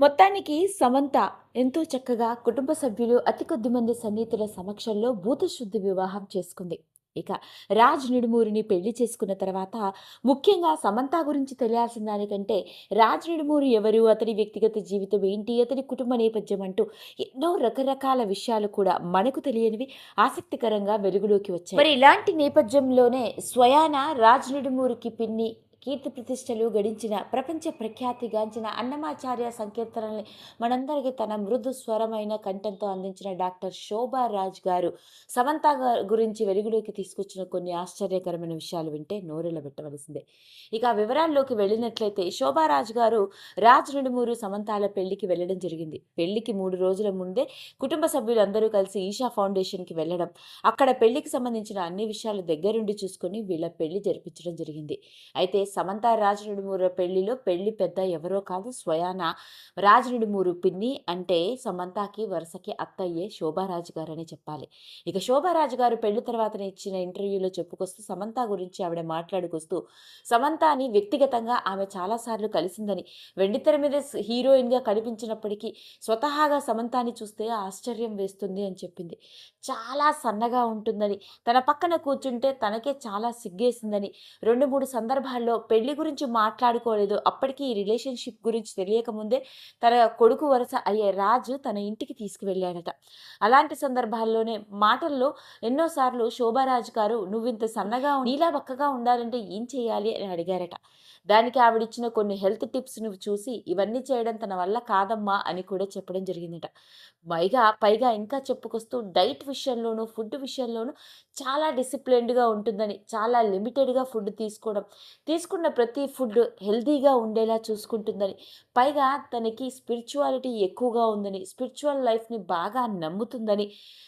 మొత్తానికి సమంత ఎంతో చక్కగా కుటుంబ సభ్యులు అతి కొద్ది మంది సన్నిహితుల సమక్షంలో భూతశుద్ధి వివాహం చేసుకుంది. ఇక రాజ్ నిడుమూరిని పెళ్ళి చేసుకున్న తర్వాత ముఖ్యంగా సమంత గురించి తెలియాల్సిన దానికంటే రాజ్ నిడుమూరి ఎవరు అతని వ్యక్తిగత జీవితం ఏంటి అతని కుటుంబ నేపథ్యం అంటూ ఎన్నో రకరకాల విషయాలు కూడా మనకు తెలియనివి ఆసక్తికరంగా వెలుగులోకి వచ్చాయి. మరి ఇలాంటి నేపథ్యంలోనే స్వయాన రాజ్ నిడుమూరికి పిన్ని కీర్తి ప్రతిష్టలు గడించిన ప్రపంచ ప్రఖ్యాతిగాంచిన అన్నమాచార్య సంకీర్తనల్ని మనందరికీ తన మృదు స్వరమైన కంఠంతో అందించిన డాక్టర్ శోభారాజ్ గారు. సమంత గురించి వెలుగులోకి తీసుకొచ్చిన కొన్ని ఆశ్చర్యకరమైన విషయాలు వింటే నోరెలబెట్టవలసిందే పెట్టవలసిందే. ఇక వివరాల్లోకి వెళ్ళినట్లయితే శోభారాజ్ గారు రాజ్ నిడుమూరు సమంతాల పెళ్ళికి వెళ్ళడం జరిగింది. పెళ్ళికి మూడు రోజుల ముందే కుటుంబ సభ్యులందరూ కలిసి ఈషా ఫౌండేషన్కి వెళ్ళడం అక్కడ పెళ్ళికి సంబంధించిన అన్ని విషయాలు దగ్గరుండి చూసుకొని వీళ్ళ పెళ్ళి జరిపించడం జరిగింది. అయితే సమంత రాజనడుమూరు పెళ్ళిలో పెళ్ళి పెద్ద ఎవరో కాదు స్వయాన రాజనడుమూరు పిన్ని అంటే సమంతకి వరుసకి అత్తయ్యే శోభారాజు గారని చెప్పాలి. ఇక శోభారాజు గారు పెళ్ళి తర్వాత ఇచ్చిన ఇంటర్వ్యూలో చెప్పుకొస్తూ సమంత గురించి ఆవిడ మాట్లాడుకొస్తూ సమంతాని వ్యక్తిగతంగా ఆమె చాలాసార్లు కలిసిందని వెండితెర మీద హీరోయిన్గా కనిపించినప్పటికీ స్వతహాగా సమంతాని చూస్తే ఆశ్చర్యం వేస్తుంది అని చెప్పింది. చాలా సన్నగా ఉంటుందని తన పక్కన కూర్చుంటే తనకే చాలా సిగ్గేసిందని రెండు మూడు సందర్భాల్లో పెళ్ళి గురించి మాట్లాడుకోలేదు. అప్పటికి ఈ రిలేషన్షిప్ గురించి తెలియకముందే తన కొడుకు వరుస అయ్యే రాజు తన ఇంటికి తీసుకువెళ్ళాడట. అలాంటి సందర్భాల్లోనే మాటల్లో ఎన్నోసార్లు శోభారాజు గారు నువ్వు ఇంత సన్నగా నీలా బక్కగా ఉండాలంటే ఏం చేయాలి? అని అడిగారట. దానికి ఆవిడిచ్చిన కొన్ని హెల్త్ టిప్స్ నువ్వు చూసి ఇవన్నీ చేయడం తన వల్ల కాదమ్మా అని కూడా చెప్పడం జరిగిందట. పైగా పైగా ఇంకా చెప్పుకొస్తూ డైట్ విషయంలోనూ ఫుడ్ విషయంలోనూ చాలా డిసిప్లిన్డ్గా ఉంటుందని చాలా లిమిటెడ్గా ఫుడ్ తీసుకోవడం తీసుకున్న ప్రతి ఫుడ్ హెల్తీగా ఉండేలా చూసుకుంటుందని. పైగా తనకి స్పిరిచువాలిటీ ఎక్కువగా ఉందని స్పిరిచువల్ లైఫ్ని బాగా నమ్ముతుందని.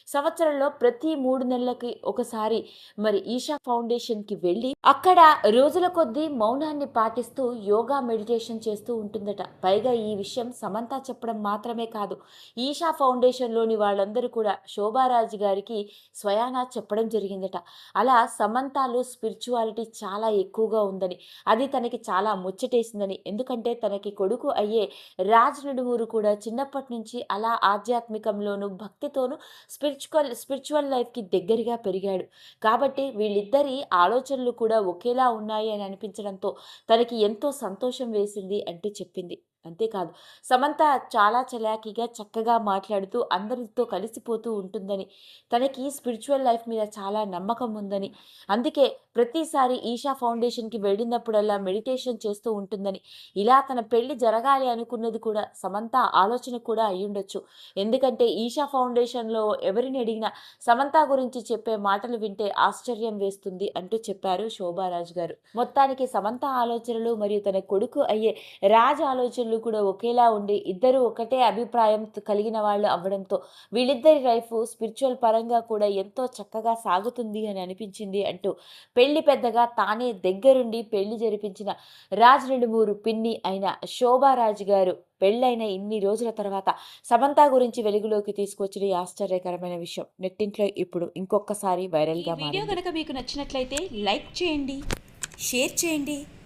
సంవత్సరంలో ప్రతి మూడు నెలలకి ఒకసారి మరి ఈషా ఫౌండేషన్కి వెళ్ళి అక్కడ రోజుల కొద్దీ మౌనాన్ని పాటిస్తూ యోగా మెడిటేషన్ చేస్తూ ఉంటుందట. పైగా ఈ విషయం సమంత చెప్పడం మాత్రమే కాదు ఈషా ఫౌండేషన్లోని వాళ్ళందరూ కూడా శోభారాజు గారికి స్వయానా చెప్పడం జరిగిందట. అలా సమంతాలు స్పిరిచువాలిటీ చాలా ఎక్కువగా ఉందని అది తనకి చాలా ముచ్చటేసిందని. ఎందుకంటే తనకి కొడుకు అయ్యే రాజ్ నడుమూరు కూడా చిన్నప్పటి నుంచి అలా ఆధ్యాత్మికంలోను భక్తితోనూ స్పిరిచువల్ స్పిరిచువల్ లైఫ్కి దగ్గరగా పెరిగాడు. కాబట్టి వీళ్ళిద్దరి ఆలోచనలు కూడా ఒకేలా ఉన్నాయి అని అనిపించడంతో తనకి ఎంతో సంతోషం వేసింది అంటూ చెప్పింది. అంతేకాదు సమంత చాలా చలాకీగా చక్కగా మాట్లాడుతూ అందరితో కలిసిపోతూ ఉంటుందని. తనకి స్పిరిచువల్ లైఫ్ మీద చాలా నమ్మకం ఉందని. అందుకే ప్రతిసారి ఈషా ఫౌండేషన్కి వెళ్ళినప్పుడల్లా మెడిటేషన్ చేస్తూ ఉంటుందని. ఇలా తన పెళ్ళి జరగాలి అనుకున్నది కూడా సమంత ఆలోచన కూడా అయ్యుండొచ్చు. ఎందుకంటే ఈషా ఫౌండేషన్లో ఎవరిని అడిగినా సమంత గురించి చెప్పే మాటలు వింటే ఆశ్చర్యం వేస్తుంది అంటూ చెప్పారు శోభారాజు గారు. మొత్తానికి సమంత ఆలోచనలు మరియు తన కొడుకు అయ్యే రాజ్ ఆలోచనలు కూడా ఒకేలా ఉండి ఇద్దరు ఒకటే అభిప్రాయం కలిగిన వాళ్ళు అవ్వడంతో వీళ్ళిద్దరి లైఫ్ స్పిరిచువల్ పరంగా కూడా ఎంతో చక్కగా సాగుతుంది అని అనిపించింది అంటూ పెళ్ళి పెద్దగా తానే దగ్గరుండి పెళ్ళి జరిపించిన రాజ్ నిడుమూరు పిన్ని అయిన శోభారాజు గారు పెళ్ళైన ఇన్ని రోజుల తర్వాత సమంత గురించి వెలుగులోకి తీసుకొచ్చిన ఈ ఆశ్చర్యకరమైన విషయం. నెట్టింట్లో ఇప్పుడు ఇంకొకసారి వైరల్గా వీడియో కనుక మీకు నచ్చినట్లయితే లైక్ చేయండి షేర్ చేయండి